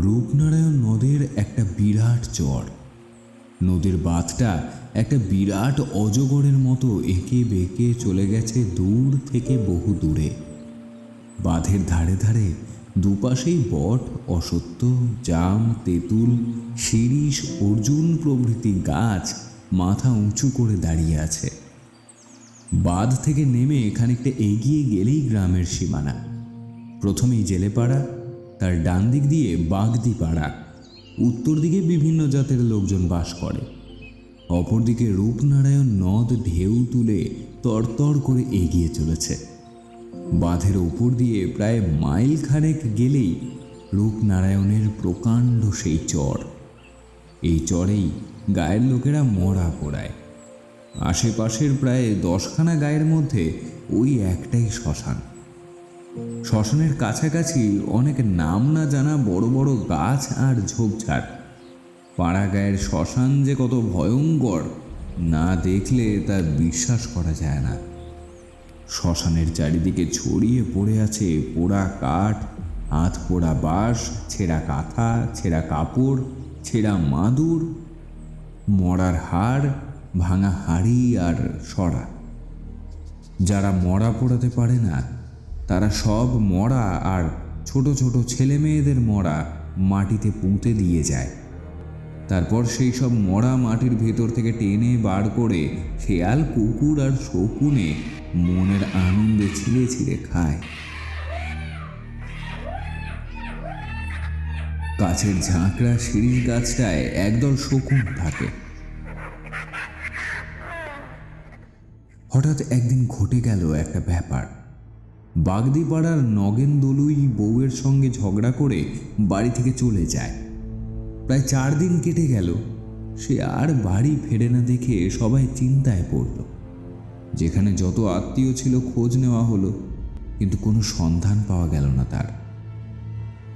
রূপনারায়ণ নদের একটা বিরাট চর। নদীর বাঁধটা একটা বিরাট অজগরের মতো এঁকে বেঁকে চলে গেছে দূর থেকে বহু দূরে। বাঁধের ধারে ধারে দুপাশেই বট, অসত্য, জাম, তেঁতুল, শিরিষ, অর্জুন প্রভৃতি গাছ মাথা উঁচু করে দাঁড়িয়ে আছে। বাঁধ থেকে নেমে খানিকটা এগিয়ে গেলেই গ্রামের সীমানা। প্রথমেই জেলেপাড়া তার ডান দিক দিয়ে বাগদি পাড়া উত্তর দিকে বিভিন্ন জাতের লোকজন বাস করে। অপরদিকে রূপনারায়ণ নদ ঢেউ তুলে তরতর করে এগিয়ে চলেছে। বাঁধের উপর দিয়ে প্রায় মাইল খানেক গেলেই রূপনারায়ণের প্রকাণ্ড সেই চর। এই চরেই গায়ের লোকেরা মরা পোড়ায়। আশেপাশের প্রায় দশখানা গায়ের মধ্যে ওই একটাই শ্মশান। শ্মশানের কাছাকাছি অনেক নাম না জানা বড় বড় গাছ আর ঝোপঝাড়। পাড়া গায়ের শ্মশান যে কত ভয়ঙ্কর, না দেখলে তা বিশ্বাস করা যায় না। শ্মশানের চারিদিকে ছড়িয়ে পড়ে আছে পোড়া কাঠ, হাত পোড়া বাঁশ, ছেঁড়া কাঁথা, ছেঁড়া কাপড়, ছেঁড়া মাদুর, মরার হাড়, ভাঙা হাড়ি আর সরা। যারা মরা পোড়াতে পারে না তারা সব মরা আর ছোট ছোট ছেলে মেয়েদের মরা মাটিতে পুঁতে দিয়ে যায়। তারপর সেই সব মরা মাটির ভেতর থেকে টেনে বার করে শেয়াল, কুকুর আর শকুনে মনের আনন্দে ছিঁড়ে ছিঁড়ে খায়। গাছের ঝাঁকড়া সিঁড়ির গাছটায় একদল শকুন থাকে। হঠাৎ একদিন ঘটে গেল একটা ব্যাপার। বাগদিপাড়ার নগেন দলুই বউয়ের সঙ্গে ঝগড়া করে বাড়ি থেকে চলে যায়। প্রায় চার দিন কেটে গেল। সে আর বাড়ি ফেরে না দেখে সবাই চিন্তায় পড়ল। যেখানে যত আত্মীয় ছিল খোঁজ নেওয়া হলো, কিন্তু কোনো সন্ধান পাওয়া গেল না তার।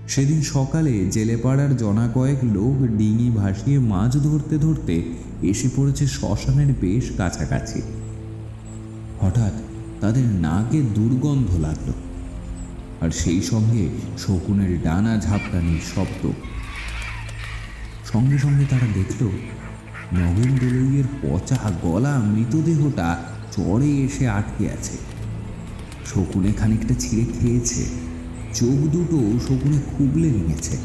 সেদিন সকালে জেলেপাড়ার জনা কয়েক লোক ডিঙি ভাসিয়ে মাছ ধরতে ধরতে এসে পড়েছে শ্মশানের বেশ কাছাকাছি। হঠাৎ তাদের নাকে দুর্গন্ধ লাগল। আর সেই সঙ্গে শকুনের ডানা ঝাপটানির শব্দ। সঙ্গে সঙ্গে তারা দেখল নগেন দলইয়ের পচা গলা মৃতদেহটা চড়ে এসে আটকে আছে। শকুনে খানিকটা ছিঁড়ে খেয়েছে। চোখ দুটো শকুনে খুবলে নিয়েছে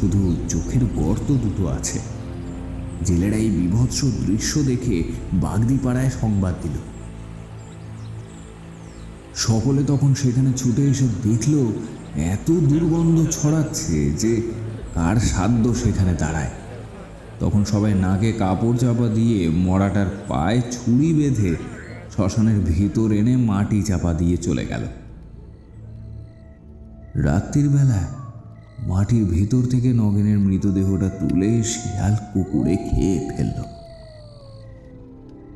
শুধু চোখের গর্ত দুটো আছে। জেলেরা এই বিভৎস দৃশ্য দেখে বাগদিপাড়ায় সংবাদ দিল। সকলে তখন সেখানে ছুটে এসে দেখল এত দুর্গন্ধ ছড়াচ্ছে যে কার সাধ্য সেখানে দাঁড়ায়। তখন সবাই নাকে কাপড় চাপা দিয়ে মরাটার পায়ে ছুরি বেঁধে শ্মশানের ভিতর এনে মাটি চাপা দিয়ে চলে গেল। রাত্রির বেলা মাটির ভিতর থেকে নগেনের মৃতদেহটা তুলে শিয়াল কুকুরে খেয়ে ফেলল।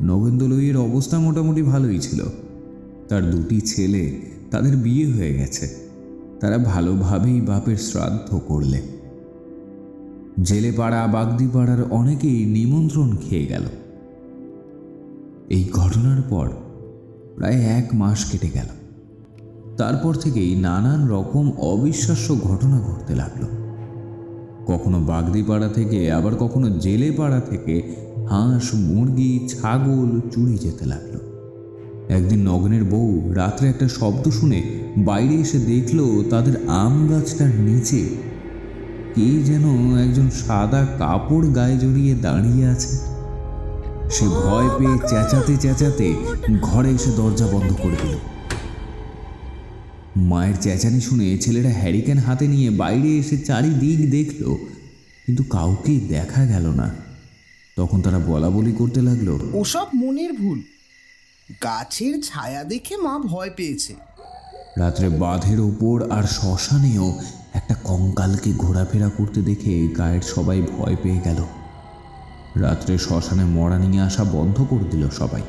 নগেন্দ্রলইয়ের অবস্থা মোটামুটি ভালোই ছিল। তার দুটি ছেলে তাদের বিয়ে হয়ে গেছে। তারা ভালোভাবেই বাপের শ্রাদ্ধ করলে। জেলেপাড়া, বাগদিপাড়ার অনেকেই নিমন্ত্রণ খেয়ে গেল। এই ঘটনার পর প্রায় এক মাস কেটে গেল। তারপর থেকেই নানান রকম অবিশ্বাস্য ঘটনা ঘটতে লাগল। কখনো বাগদিপাড়া থেকে, আবার কখনো জেলেপাড়া থেকে হাঁস, মুরগি, ছাগল চুরি যেতে লাগল। একদিন নগ্নের বউ রাত্রে একটা শব্দ শুনে বাইরে এসে দেখল তাদের আম গাছটার নিচে কে যেন একজন সাদা কাপড় গায়ে জড়িয়ে দাঁড়িয়ে আছে। সে ভয় পেয়ে চেঁচাতে চেঁচাতে ঘরে এসে দরজা বন্ধ করে দিল। মায়ের চেঁচানি শুনে ছেলেরা হ্যারিকেন হাতে নিয়ে বাইরে এসে চারিদিক দেখল, কিন্তু কাউকেই দেখা গেল না। তখন তারা বলা বলি করতে লাগল, ওসব মনের ভুল। গাছের ছায়া দেখে মা ভয় পেয়েছে। রাত্রে বাঁধের ওপর আর শ্মশানেও একটা কঙ্কালকে ঘোরাফেরা করতে দেখে গায়ের সবাই ভয় পেয়ে গেল। রাত্রে শ্মশানে মরা নিয়ে আসা বন্ধ করে দিল সবাই।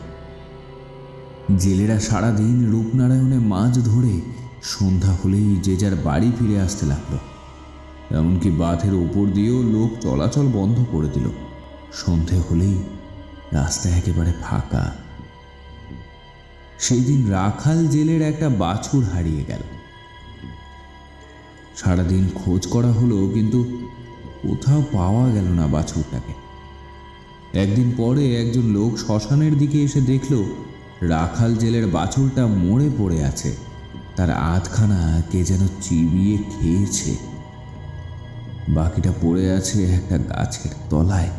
জেলেরা সারাদিন রূপনারায়ণে মাছ ধরে সন্ধ্যা হলেই যে যার বাড়ি ফিরে আসতে লাগল। এমনকি বাঁধের ওপর দিয়েও লোক চলাচল বন্ধ করে দিল। সন্ধে হলেই রাস্তা একেবারে ফাঁকা। সেই দিন রাখাল জেলের একটা বাছুর হারিয়ে গেল। সারাদিন খোঁজ করা হলো, কিন্তু কোথাও পাওয়া গেল না বাছুরটাকে। একদিন পরে একজন লোক শ্মশানের দিকে এসে দেখল, রাখাল জেলের বাছুরটা মরে পড়ে আছে। তার আধখানা কে যেন চিবিয়ে খেয়েছে। বাকিটা পড়ে আছে একটা গাছের তলায়।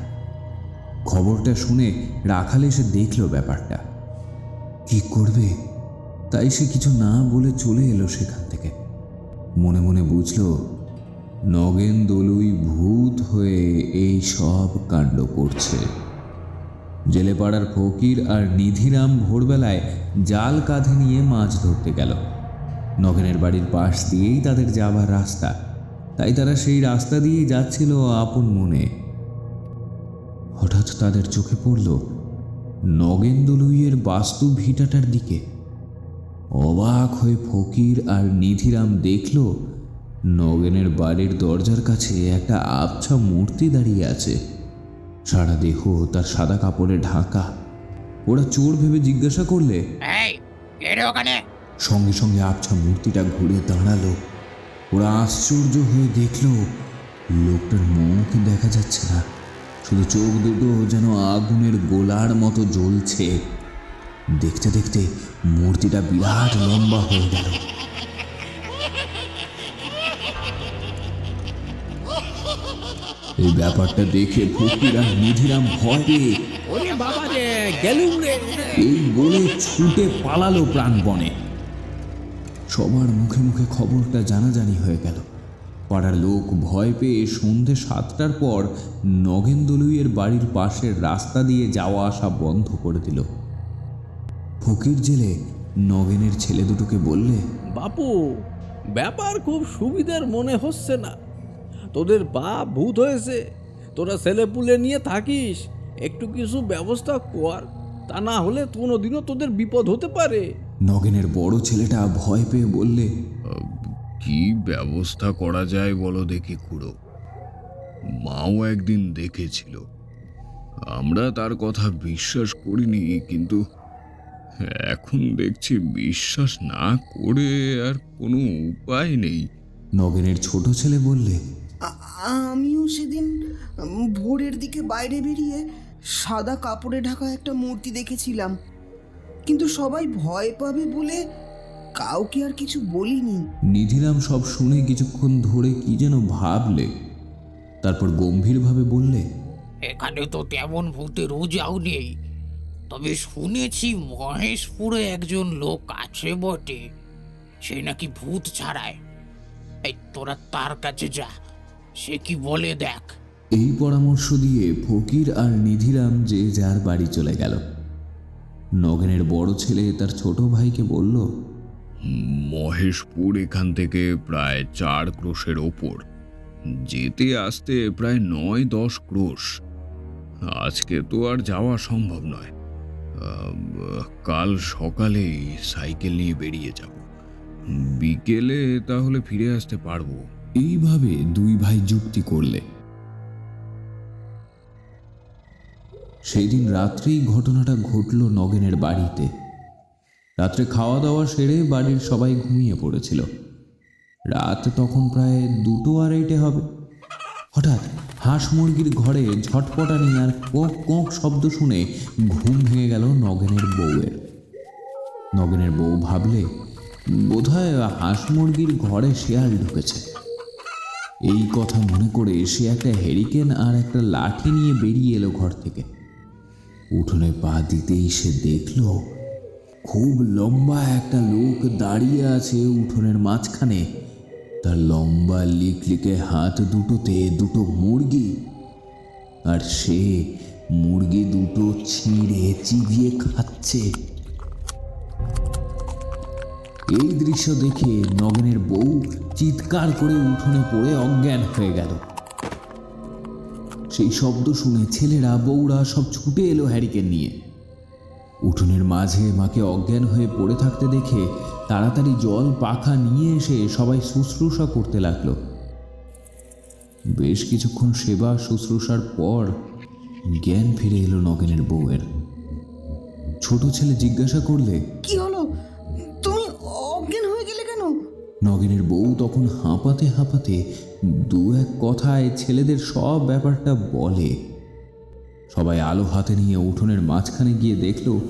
খবরটা শুনে রাখাল এসে দেখল ব্যাপারটা। কি করবে? তাই সে কিছু না বলে চলে এলো সেখান থেকে। মনে মনে বুঝল, নগেন দলুই ভূত হয়ে এই সব কাণ্ড করছে। জেলেপাড়ার ফকির আর নিধিরাম ভোরবেলায় জাল কাঁধে নিয়ে মাছ ধরতে গেল। নগেনের বাড়ির পাশ দিয়েই তাদের যাবার রাস্তা। তাই তারা সেই রাস্তা দিয়েই যাচ্ছিল আপন মনে। হঠাৎ তাদের চোখে পড়ল নগেন দলুইয়ের বাস্তু ভিটাটার দিকে। অবাক হয়ে ফকির আর নিধিরাম দেখল নগেনের বাড়ির দরজার কাছে একটা আবছা মূর্তি দাঁড়িয়ে আছে। সারা দেহ তার সাদা কাপড়ে ঢাকা। ওরা চোর ভেবে জিজ্ঞাসা করলে ওখানে? সঙ্গে সঙ্গে আবছা মূর্তিটা ঘুরে দাঁড়াল। ওরা আশ্চর্য হয়ে দেখল লোকটার মুখ দেখা যাচ্ছে না। শুধু চোখ দুটো যেন আগুনের গোলার মতো জ্বলছে। দেখতে দেখতে মূর্তিটা বিরাট লম্বা হয়ে গেল। এই ব্যাপারটা দেখে ফকির আর নিধিরাম ভয় পেয়ে বাবা রে গেলুম রে। এই বলে ছুটে পালালো প্রাণবনে। সবার মুখে মুখে খবরটা জানাজানি হয়ে গেল। পাড়ার লোক ভয় পেয়ে সন্ধে সাতটার পর নগেন্দলুইয়ের বাড়ির পাশের রাস্তা দিয়ে যাওয়া আসা বন্ধ করে দিল। ফকির জেলে নগেনের ছেলে দুটোকে বললে বাপু ব্যাপার খুব সুবিধার মনে হচ্ছে না। তোদের বাপ ভূত হয়েছে তোরা ছেলেপুলে নিয়ে থাকিস একটু কিছু ব্যবস্থা কর তা না হলে কোনোদিনও তোদের বিপদ হতে পারে। নগেনের বড় ছেলেটা ভয় পেয়ে বললে কি ব্যবস্থা করা যায় বলো দেখি খুড়ো। মাও একদিন দেখেছিল। আমরা তার কথা বিশ্বাস করিনি কিন্তু এখন দেখছি বিশ্বাস না করে আর কোনো উপায় নেই। নগেনের ছোট ছেলে বললে আমিও সেদিন ভোরের দিকে বাইরে বেরিয়ে সাদা কাপড়ে ঢাকা একটা মূর্তি দেখেছিলাম। কিন্তু সবাই ভয় পাবে বলে কাউকে আর কিছু বলিনি। নিধিরাম সব শুনে কিছুক্ষণ ধরে কি যেন ভাবলে তারপর গম্ভীরভাবে বললে এখানে তো তেমন ভূতের উজাও নেই। তবে শুনেছি মহেশপুরে একজন লোক আছে বটে সে নাকি ভূত ছাড়ায়। এই তোরা তার কাছে যা সে কি বলে দেখ। এই পরামর্শ দিয়ে ফকির আর নিধিরাম যে যার বাড়ি চলে গেল। নগেনের বড় ছেলে তার ছোট ভাইকে বলল মহেশপুর এখান থেকে প্রায় চার ক্রোশের ওপর। যেতে আসতে প্রায় নয় দশ ক্রোশ। আজকে তো আর যাওয়া সম্ভব নয়। কাল সকালেই সাইকেল নিয়ে বেরিয়ে যাব। বিকেলে তাহলে ফিরে আসতে পারব। এইভাবে দুই ভাই যুক্তি করলে। সেই দিন রাত্রেই ঘটনাটা ঘটল নগেনের বাড়িতে। রাত্রে খাওয়া দাওয়া সেরে বাড়ির সবাই ঘুমিয়ে পড়েছিল। রাত তখন প্রায় দুটো আড়াইটে হবে। হঠাৎ হাঁস মুরগির ঘরে ঝটপটানি আর কক কক শব্দ শুনে ঘুম ভেঙে গেল নগেনের বউয়ের। নগেনের বউ ভাবলে, বোধহয় হাঁস মুরগির ঘরে শেয়াল ঢুকেছে। এই কথা মনে করে সে একটা হেরিকেন আর একটা লাঠি নিয়ে বেরিয়ে এলো ঘর থেকে। উঠোনে পা দিতেই সে দেখল খুব লম্বা একটা লোক দাঁড়িয়ে আছে উঠোনের মাঝখানে। তার লম্বা লিকলিকে হাত দুটোতে দুটো মুরগি আর সে মুরগি দুটো ছিঁড়ে চিবিয়ে খাচ্ছে। এই দৃশ্য দেখে নগেনের বউ চিৎকার করে উঠোনে পড়ে অজ্ঞান হয়ে গেল। সেই শব্দ শুনে ছেলেরা বউরা সব ছুটে এলো হ্যারিকেন নিয়ে। উঠোনের মাঝে মাকে অজ্ঞান হয়ে পড়ে থাকতে দেখে তাড়াতাড়ি জল পাখা নিয়ে এসে সবাই শুশ্রূষা করতে লাগল। বেশ কিছুক্ষণ সেবা শুশ্রূষার পর জ্ঞান ফিরে এলো নগেনের বউয়ের। ছোট ছেলে জিজ্ঞাসা করলে কি হলো? তুমি অজ্ঞান হয়ে গেলে কেন? নগেনের বউ তখন হাঁপাতে হাঁপাতে দু এক কথায় ছেলেদের সব ব্যাপারটা বলে। সবাই আলো হাতে নিয়ে উঠোনের মাঝখানে গিয়ে দেখল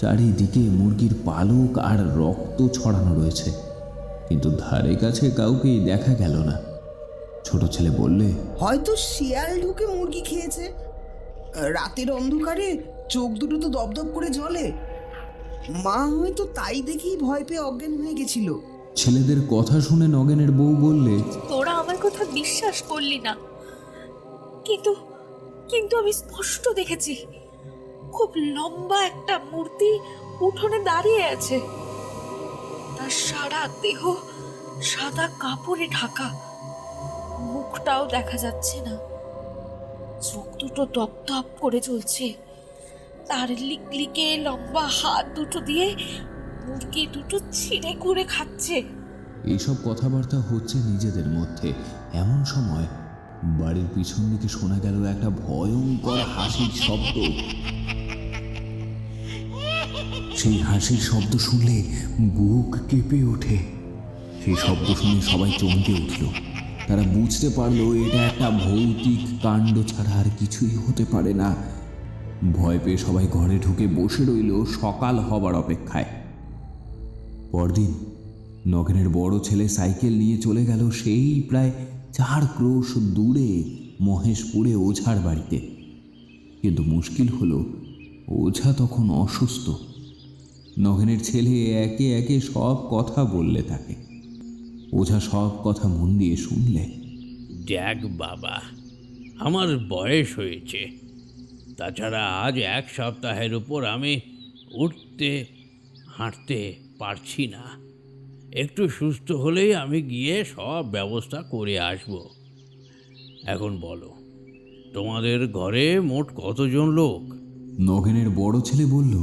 চারিদিকে মুরগির পালক আর রক্ত ছড়ানো রয়েছে। কিন্তু ধারে কাছে কাউকেই দেখা গেল না। ছোট ছেলে বললে হয়তো শিয়াল ঢুকে মুরগি খেয়েছে। রাতের অন্ধকারে চোখ দুটো তো দপদপ করে জ্বলে। মা হয়তো তাই দেখেই ভয় পেয়ে অজ্ঞান হয়ে গেছিল। ছেলেদের কথা শুনে নগেনের বউ বললে তোরা আমার কথা বিশ্বাস করলি না। কিন্তু কিন্তু আমি স্পষ্ট দেখেছি, খুব লম্বা একটা মূর্তি উঠোনে দাঁড়িয়ে আছে। তার সারা দেহ সাদা কাপড়ে ঢাকা। মুখটাও দেখা যাচ্ছে না। চোখ দুটো দপদপ করে চলছে। তার লিকলিকে লম্বা হাত দুটো দিয়ে মুরগি দুটো ছিঁড়ে করে খাচ্ছে। এইসব কথাবার্তা হচ্ছে নিজেদের মধ্যে। এমন সময় বাড়ির পিছন দিকে শোনা গেল একটা ভয়ঙ্কর হাসির শব্দ। সেই হাসির শব্দ শুনলে বুক কেঁপে ওঠে। সেই শব্দ শুনে সবাই চমকে উঠল। তারা বুঝতে পারল এটা একটা ভৌতিক কাণ্ড ছাড়া আর কিছুই হতে পারে না। ভয় পেয়ে সবাই ঘরে ঢুকে বসে রইল সকাল হবার অপেক্ষায়। পরদিন নগেনের বড় ছেলে সাইকেল নিয়ে চলে গেল, সেই প্রায় চার ক্রোশ দূরে মহেশপুরে ওঝার বাড়িতে। কিন্তু মুশকিল হলো, ওঝা তখন অসুস্থ। নগেনের ছেলে একে একে সব কথা বললে তাকে। ওঝা সব কথা মন দিয়ে শুনলে। দেখ বাবা, আমার বয়স হয়েছে। তাছাড়া আজ এক সপ্তাহের উপর আমি উঠতে, হাঁটতে পারছি না। একটু সুস্থ হলেই আমি গিয়ে সব ব্যবস্থা করে আসব। এখন বলো তোমাদের ঘরে মোট কতজন লোক? নগেনের বড় ছেলে বলল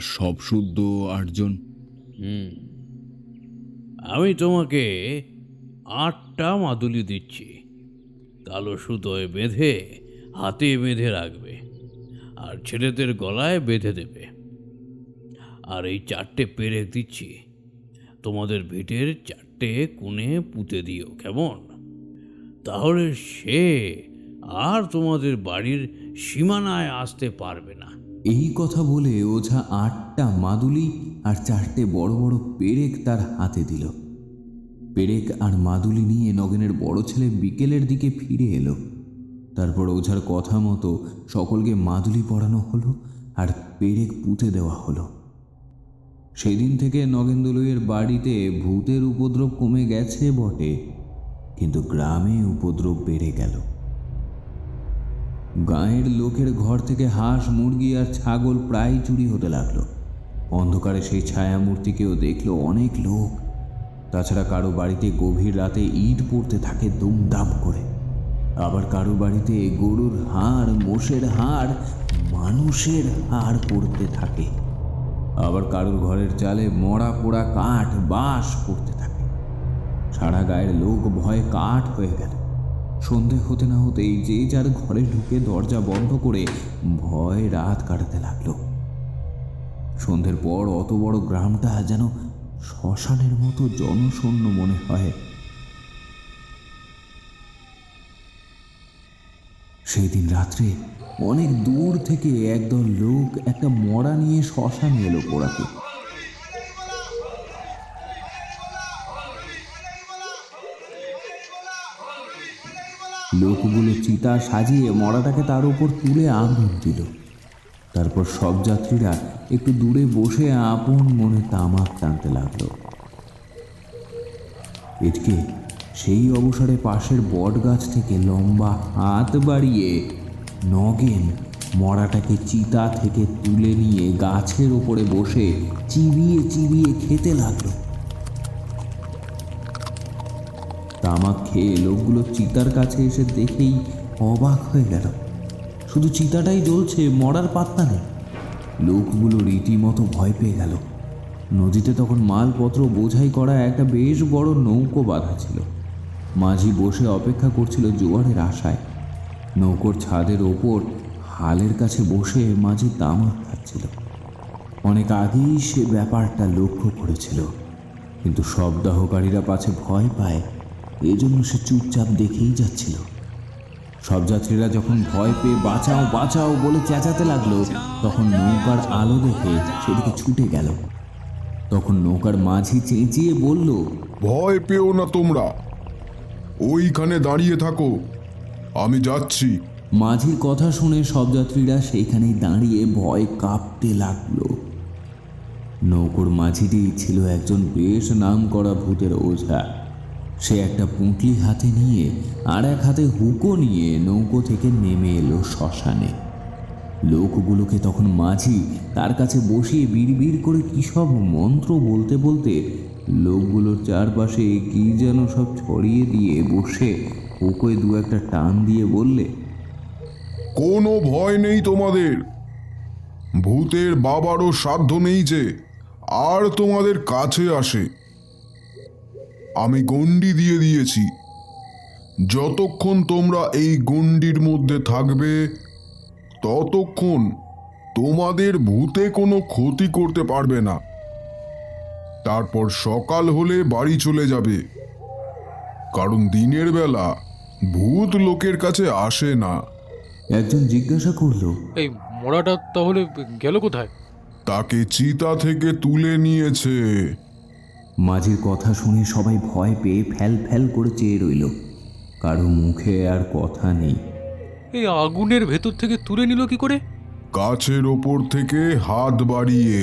সব শুদ্ধ আটজন। হুম আমি তোমাকে আটটা মাদুলি দিচ্ছি। কালো সুতোয় বেঁধে হাতে বেঁধে রাখবে আর ছেলেদের গলায় বেঁধে দেবে। আর এই চারটে পেরেক দিচ্ছি। তোমাদের ভিটের চারটে কোণে পুঁতে দিও কেমন? তাহলে সে আর তোমাদের বাড়ির সীমানায় আসতে পারবে না। এই কথা বলে ওঝা আটটা মাদুলি আর চারটে বড় বড় পেরেক তার হাতে দিল। পেরেক আর মাদুলি নিয়ে নগেনের বড় ছেলে বিকেলের দিকে ফিরে এলো। তারপর ওঝার কথা মতো সকলকে মাদুলি পড়ানো হলো আর পেরেক পুঁতে দেওয়া হলো। সেদিন থেকে নগেন্দ্রলইয়ের বাড়িতে ভূতের উপদ্রব কমে গেছে বটে, কিন্তু গ্রামে উপদ্রব বেড়ে গেল। গাঁয়ের লোকের ঘর থেকে হাঁস, মুরগি আর ছাগল প্রায় চুরি হতে লাগল। অন্ধকারে সেই ছায়া মূর্তিকেও দেখল অনেক লোক। তাছাড়া কারও বাড়িতে গভীর রাতে ইট পড়তে থাকে দুমদাম করে। আবার কারও বাড়িতে গরুর হাড়, মোষের হাড়, মানুষের হাড় পড়তে থাকে। আবার কারুর ঘরের চালে মরা পোড়া কাঠ বাস করতে থাকে। সারা গায়ের লোক ভয়ে কাঠ হয়ে গেল। সন্ধে হতে না হতেই যে যার ঘরে ঢুকে দরজা বন্ধ করে ভয় রাত কাটাতে লাগল। সন্ধ্যের পর অত বড় গ্রামটা যেন শ্মশানের মতো জনশূন্য মনে হয়। সেই দিন রাত্রে অনেক দূর থেকে একদল লোক একটা মরা নিয়ে শ্মশানে এলো পোড়াতে। লোকগুলো চিতা সাজিয়ে মরাটাকে তার উপর তুলে আগুন দিল। তারপর সব যাত্রীরা একটু দূরে বসে আপন মনে তামাক টানতে লাগল। এদিকে সেই অবসরে পাশের বট গাছ থেকে লম্বা হাত বাড়িয়ে নগেন মরাটাকে চিতা থেকে তুলে নিয়ে গাছের ওপরে বসে চিবিয়ে চিবিয়ে খেতে লাগল। তামাক খেয়ে লোকগুলো চিতার কাছে এসে দেখেই অবাক হয়ে গেল। শুধু চিতাটাই জ্বলছে, মরার পাত্তা নেই। লোকগুলো রীতিমতো ভয় পেয়ে গেল। নদীতে তখন মালপত্র বোঝাই করা একটা বেশ বড় নৌকো বাঁধা ছিল। মাঝি বসে অপেক্ষা করছিল জোয়ারের আশায়। নৌকোর ছাদের ওপর হালের কাছে বসে মাঝি তামাক খাচ্ছিল। অনেক আগেই সে ব্যাপারটা লক্ষ্য করেছিল, কিন্তু শবদাহকারীরা পাছে ভয় পায়, এজন্য সে চুপচাপ দেখেই যাচ্ছিল। সব যাত্রীরা যখন ভয় পেয়ে বাঁচাও বাঁচাও বলে চেঁচাতে লাগল, তখন নৌকার আলো দেখে সেদিকে ছুটে গেল। তখন নৌকার মাঝি চেঁচিয়ে বলল, ভয় পেও না তোমরা। ওইখানে দাঁড়িয়ে থাকো। আমি যাচ্ছি। মাঝির কথা শুনে সব যাত্রীরা সেইখানেই দাঁড়িয়ে ভয় কাঁপতে লাগল। নৌকোর মাঝিটি ছিল একজন বেশ নাম করা ভূতের ওঝা। সে একটা পুঁটলি হাতে নিয়ে আর এক হাতে হুকো নিয়ে নৌকো থেকে নেমে এলো শ্মশানে। লোকগুলোকে তখন মাঝি তার কাছে বসিয়ে বিড়বিড় করে কী সব মন্ত্র বলতে বলতে লোকগুলোর চারপাশে কি যেন সব ছড়িয়ে দিয়ে বসে ওকে দু একটা টান দিয়ে বললে, কোনো ভয় নেই তোমাদের। ভূতের বাবারও সাধ্য নেই যে আর তোমাদের কাছে আসে। আমি গণ্ডি দিয়ে দিয়েছি। যতক্ষণ তোমরা এই গণ্ডির মধ্যে থাকবে, ততক্ষণ তোমাদের ভূতে কোনো ক্ষতি করতে পারবে না। তারপর সকাল হলে বাড়ি চলে যাবে। কারণ দিনের বেলা ভূত লোকের কাছে আসে না। একজন জিজ্ঞাসা করল এই মোড়াটা তাহলে গেল কোথায়? তাকে চিতা থেকে তুলে নিয়েছে। মাঝির কথা শুনে সবাই ভয় পেয়ে ফ্যাল ফ্যাল করে চেয়ে রইল। কারও মুখে আর কথা নেই। এই আগুনের ভেতর থেকে তুলে নিল কি করে? গাছের ওপর থেকে হাত বাড়িয়ে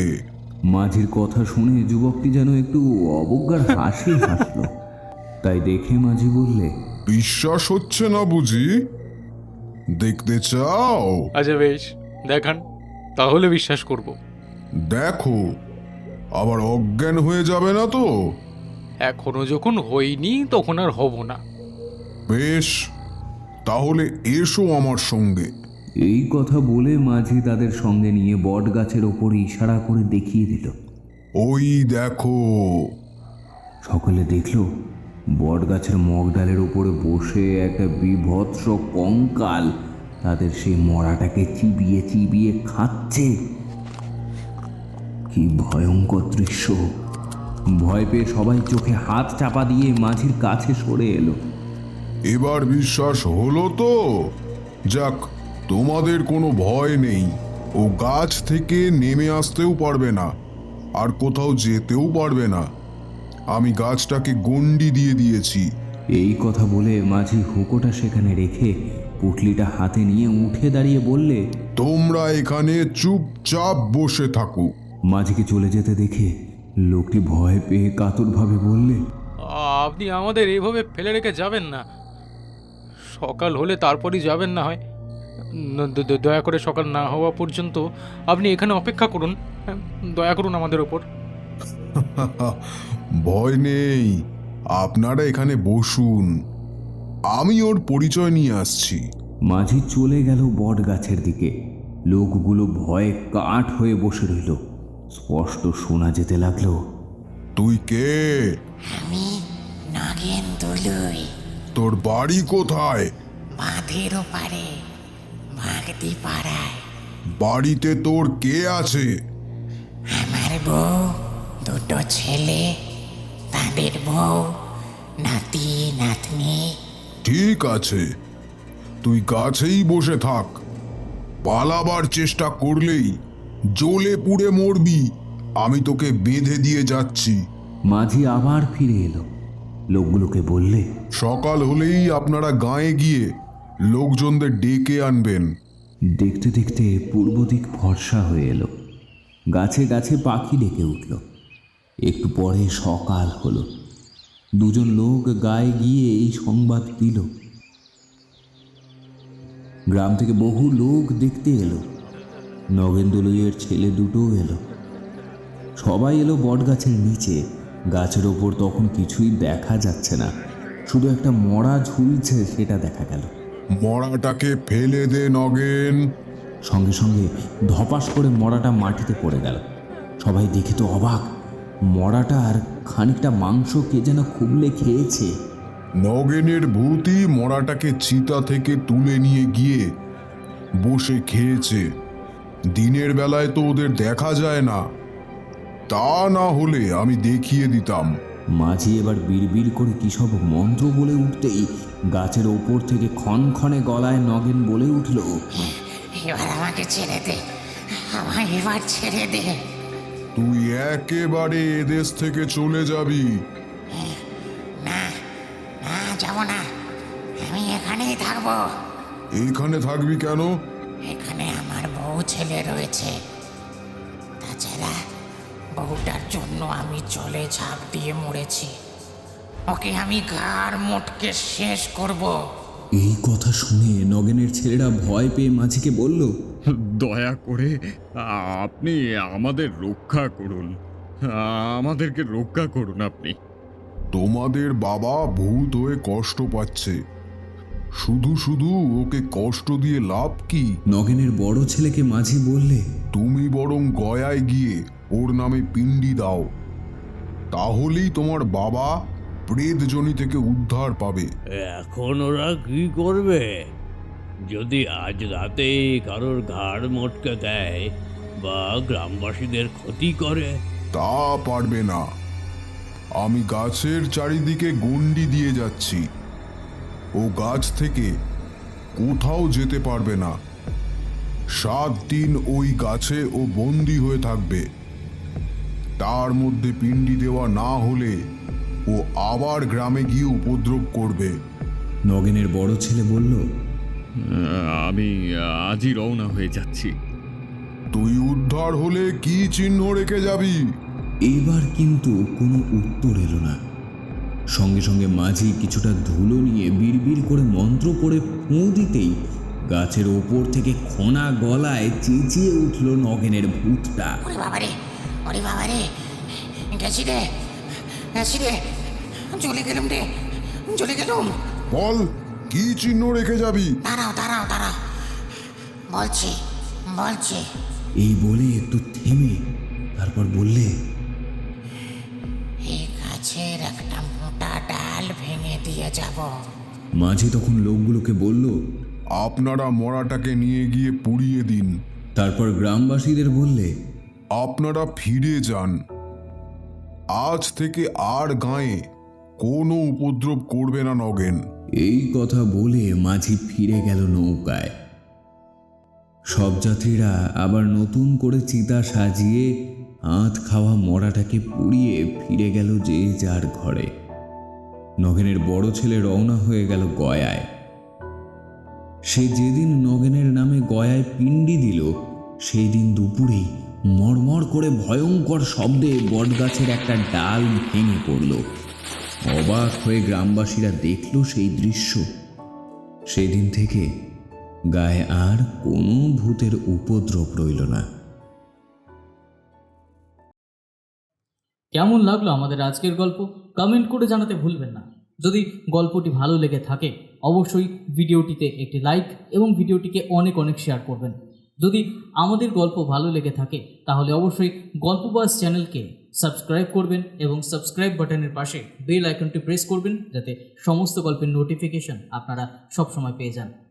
মাঝির কথা শুনে যুবকটি যেন একটু অবজ্ঞার হাসি হাসলো। তাই দেখে মাঝি বললে বিশ্বাস হচ্ছে না বুঝি? দেখতে চাও? আচ্ছা বেশ দেখান তাহলে বিশ্বাস করব। দেখো আবার অজ্ঞান হয়ে যাবে না তো? এখনও যখন হইনি তখন আর হব না। বেশ তাহলে এসো আমার সঙ্গে। এই কথা বলে মাঝি তাদের সঙ্গে নিয়ে বট গাছের ওপর ইশারা করে দেখিয়ে দিল। ওই দেখো। সকলে দেখল বট গাছের মগডালের উপরে বসে একটা বিভৎস কঙ্কাল তাদের সেই মরাটাকে চিবিয়ে চিবিয়ে খাচ্ছে। কি ভয়ঙ্কর দৃশ্য। ভয় পেয়ে সবাই চোখে হাত চাপা দিয়ে মাঝির কাছে সরে এলো। এবার বিশ্বাস হলো তো? যাক তোমাদের কোনো ভয় নেই। ও গাছ থেকে নেমে আসতেও পারবে না আর কোথাও যেতেও পারবে না। আমি গাছটাকে গণ্ডি দিয়ে দিয়েছি। এই কথা বলে মাঝি হুকোটা সেখানে রেখে পুটলিটা হাতে নিয়ে উঠে দাঁড়িয়ে বললে তোমরা এখানে চুপচাপ বসে থাকো। মাঝিকে চলে যেতে দেখে লোকটি ভয় পেয়ে কাতরভাবে বললে আপনি আমাদের এইভাবে ফেলে রেখে যাবেন না। সকাল হলে তারপরই যাবেন না হয়। দয়া করে সকাল না হওয়া পর্যন্ত আপনি এখানে অপেক্ষা করুন। হ্যাঁ, দয়া করুন আমাদের ওপর। ভয় নেই। আপনারা এখানে বসুন। আমি ওর পরিচয় নিয়ে আসছি। মাঝি চলে গেল বট গাছের দিকে। লোকগুলো ভয়ে কাঠ হয়ে বসে রইল। স্পষ্ট শোনা যেতে লাগল। তুই কে? আমি নাগেন দুলুই। তোর বাড়ি কোথায়? বাঁধের ওপারে। ভাগতি পাড়ায় বাড়িতে তোর কে আছে? আমার বউ দুটো ছেলে তাদের বউ নাতি নাতনি। ঠিক আছে তুই গাছেই বসে থাক। পালাবার চেষ্টা করলেই জ্বলে পুড়ে মরবি। আমি তোকে বেঁধে দিয়ে যাচ্ছি। মাঝি আবার ফিরে এলো। লোকগুলোকে বললে সকাল হলেই আপনারা গায়ে গিয়ে লোকজনদের ডেকে আনবেন। দেখতে দেখতে পূর্ব দিক ফর্সা হয়ে এলো। গাছে গাছে পাখি ডেকে উঠল। একটু পরে সকাল হলো। দুজন লোক গায়ে গিয়ে এই সংবাদ দিল। গ্রাম থেকে বহু লোক দেখতে এলো। নগেন্দ্রলইয়ের ছেলে দুটো এলো। সবাই এলো বট গাছের নিচে। গাছের ওপর তখন কিছুই দেখা যাচ্ছে না। শুধু একটা মরা ঝুলছে, সেটা দেখা গেল। মরাটাকে ফেলে দে, নগেন। সঙ্গে সঙ্গে ধপাস করে মরাটা মাটিতে পড়ে গেল। সবাই দেখে তো অবাক মরাটা আর খানিকটা মাংস কে যেন খুবলে খেয়েছে। নগেনের ভূতি মরাটাকে চিতা থেকে তুলে নিয়ে গিয়ে বসে খেয়েছে। দিনের বেলায় তো ওদের দেখা যায় না। তা না হলে আমি দেখিয়ে দিতাম। মাঝি এবার বিড়বিড় করে কী সব মন্ত্র বলে উঠতেই গাছের ওপর থেকে ক্ষণক্ষণে গলায় নগেন বলে উঠল এবার আমাকে ছেড়ে দে আমায় এবার ছেড়ে দে। তুই একেবারে এদেশ থেকে চলে যাবি। না না যাব না। আমি এখানেই থাকব। এইখানে থাকবি কেন? এখানে আমার বউ ছেলে রয়েছে। বউটার জন্য আমি চলে ঝাঁপ দিয়ে মরেছি। ওকে আমি ঘাড় মোটকে শেষ করব। এই কথা শুনে নগেনের ছেলেরা ভয় পেয়ে মাঝিকে বলল দয়া করে আপনি আমাদের রক্ষা করুন। আমাদেরকে রক্ষা করুন আপনি। তোমাদের বাবা ভূত হয়ে কষ্ট পাচ্ছে। শুধু শুধু ওকে কষ্ট দিয়ে লাভ কি? নগেনের বড় ছেলেকে মাঝি বললে তুমি বরং গয়ায় গিয়ে ওর নামে পিণ্ডি দাও। তাহলেই তোমার বাবা প্রেতজনি থেকে উদ্ধার পাবে। এখন ওরা কি করবে? যদি আজ রাতে কারোর ঘাড় মটকে দেয় বা গ্রামবাসীদের ক্ষতি করে? তা পারবে না। আমি গাছের চারিদিকে গন্ডি দিয়ে যাচ্ছি। ও গাছ থেকে কোথাও যেতে পারবে না। সাত দিন ওই গাছে ও বন্দি হয়ে থাকবে। তার মধ্যে পিণ্ডি দেওয়া না হলে ও আবার গ্রামে গিয়ে উপদ্রব করবে। নগেনের বড় ছেলে বলল আমি আজই রওনা হয়ে যাচ্ছি। তুই উদ্ধার হলে কি চিহ্ন রেখে যাবি? এবার কিন্তু কোনো উত্তর এলো না। সঙ্গে সঙ্গে মাঝি কিছুটা ধুলো নিয়ে বিড়বিড় করে মন্ত্র পড়ে ফুঁ দিতেই গাছের ওপর থেকে খোনা গলায় চেঁচিয়ে উঠল নগেনের ভূতটা। ওরে বাবারে ওরে বাবারে গেছি রে। গেছি রে। চলে গেলাম রে। চলে গেলাম। বল কি চিহ্ন রেখে যাবি? দাঁড়াও দাঁড়াও দাঁড়াও। বলছি বলছি। এই বলে একটু থেমে তারপর বললে এই গাছের একটা মোটা ডাল ভেঙে দিয়ে যাব। মাঝি তখন লোকগুলোকে বলল আপনারা মরাটাকে নিয়ে গিয়ে পুড়িয়ে দিন। তারপর গ্রামবাসীদের বললে আপনারা ফিরে যান। আজ থেকে আর গায়ে কোনো উপদ্রব করবে না নগেন। এই কথা বলে মাঝি ফিরে গেল নৌকায়। সব যাত্রীরা আবার নতুন করে চিতা সাজিয়ে আঁত খাওয়া মরাটাকে পুড়িয়ে ফিরে গেল যে যার ঘরে। নগেনের বড় ছেলে রওনা হয়ে গেল গয়ায়। সে যেদিন নগেনের নামে গয়ায় পিণ্ডি দিল সেই দিন দুপুরেই মড়মড় করে ভয়ঙ্কর শব্দে বটগাছের একটা ডাল ভেঙে পড়ল। অবাক হয়ে গ্রামবাসীরা দেখল সেই দৃশ্য। সেদিন থেকে গায়ে আর কোনো ভূতের উপদ্রব রইল না। কেমন লাগল আমাদের আজকের গল্প? কমেন্ট করে জানাতে ভুলবেন না। যদি গল্পটি ভালো লেগে থাকে, অবশ্যই ভিডিওটিতে একটি লাইক এবং ভিডিওটিকে অনেক অনেক শেয়ার করবেন। যদি আমাদের গল্প ভালো লেগে থাকে, তাহলে অবশ্যই গল্পবাস চ্যানেলকে সাবস্ক্রাইব করবেন এবং সাবস্ক্রাইব বাটনের পাশে বেল আইকনটি প্রেস করবেন, যাতে সমস্ত গল্পের নোটিফিকেশন আপনারা সবসময় পেয়ে যান।